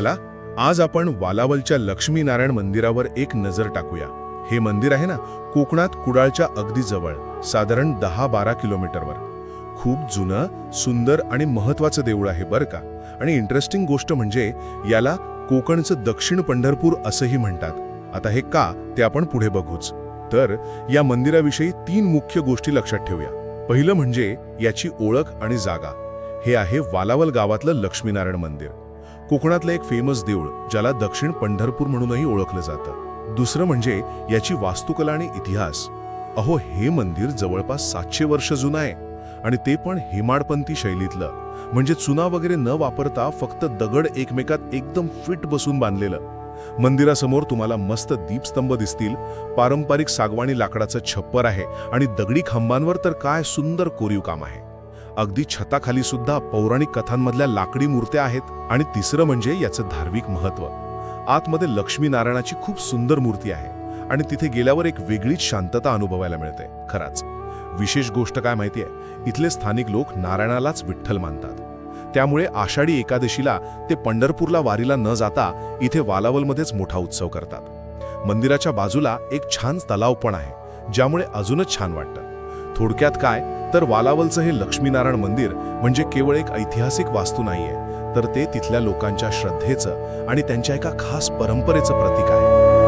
चला आज आपण वालावलच्या लक्ष्मीनारायण मंदिरावर एक नजर टाकूया. हे मंदिर आहे ना कोकणात कुडाळच्या अगदी जवळ साधारण दहा बारा किलोमीटरवर. खूप जुनं सुंदर आणि महत्वाचं देऊळ आहे बरं का. आणि इंटरेस्टिंग गोष्ट म्हणजे याला कोकणचं दक्षिण पंढरपूर असंही म्हणतात. आता हे का ते आपण पुढे बघूच. तर या मंदिराविषयी तीन मुख्य गोष्टी लक्षात ठेवूया. पहिलं म्हणजे याची ओळख आणि जागा. हे आहे वालावल गावातलं लक्ष्मीनारायण मंदिर. कोकणातलं एक फेमस देऊळ ज्याला दक्षिण पंढरपूर म्हणूनही ओळखलं जातं. दुसरं म्हणजे याची वास्तुकला आणि इतिहास. अहो हे मंदिर जवळपास सातशे वर्ष जुनं आहे आणि ते पण हेमाडपंथी शैलीतलं. म्हणजे चुना वगैरे न वापरता फक्त दगड एकमेकात एकदम फिट बसून बांधलेलं. मंदिरासमोर तुम्हाला मस्त दीपस्तंभ दिसतील पारंपरिक सागवाणी लाकडाचं छप्पर आहे आणि दगडी खांबांवर तर काय सुंदर कोरीव काम आहे. अगदी छताखाली सुद्धा पौराणिक कथांमधल्या लाकडी मूर्त्या आहेत आणि तिसरं म्हणजे याचं धार्मिक महत्त्व आतमध्ये लक्ष्मीनारायणाची खूप सुंदर मूर्ती आहे आणि तिथे गेल्यावर एक वेगळीच शांतता अनुभवायला मिळते खराच. विशेष गोष्ट काय माहितीये? इथले स्थानिक लोक नारायणालाच विठ्ठल मानतात. त्यामुळे आषाढी एकादशीला ते पंढरपूरला वारीला न जाता इथे वालावलमध्येच मोठा उत्सव करतात. मंदिराच्या बाजूला एक छान तलाव पण आहे ज्यामुळे अजूनच छान वाटतं. थोडक्यात काय? तर वालावलचं हे लक्ष्मीनारायण मंदिर म्हणजे केवळ एक ऐतिहासिक वास्तू नाहीये तर ते तिथल्या लोकांच्या श्रद्धेचं आणि त्यांच्या एका खास परंपरेचं प्रतीक आहे.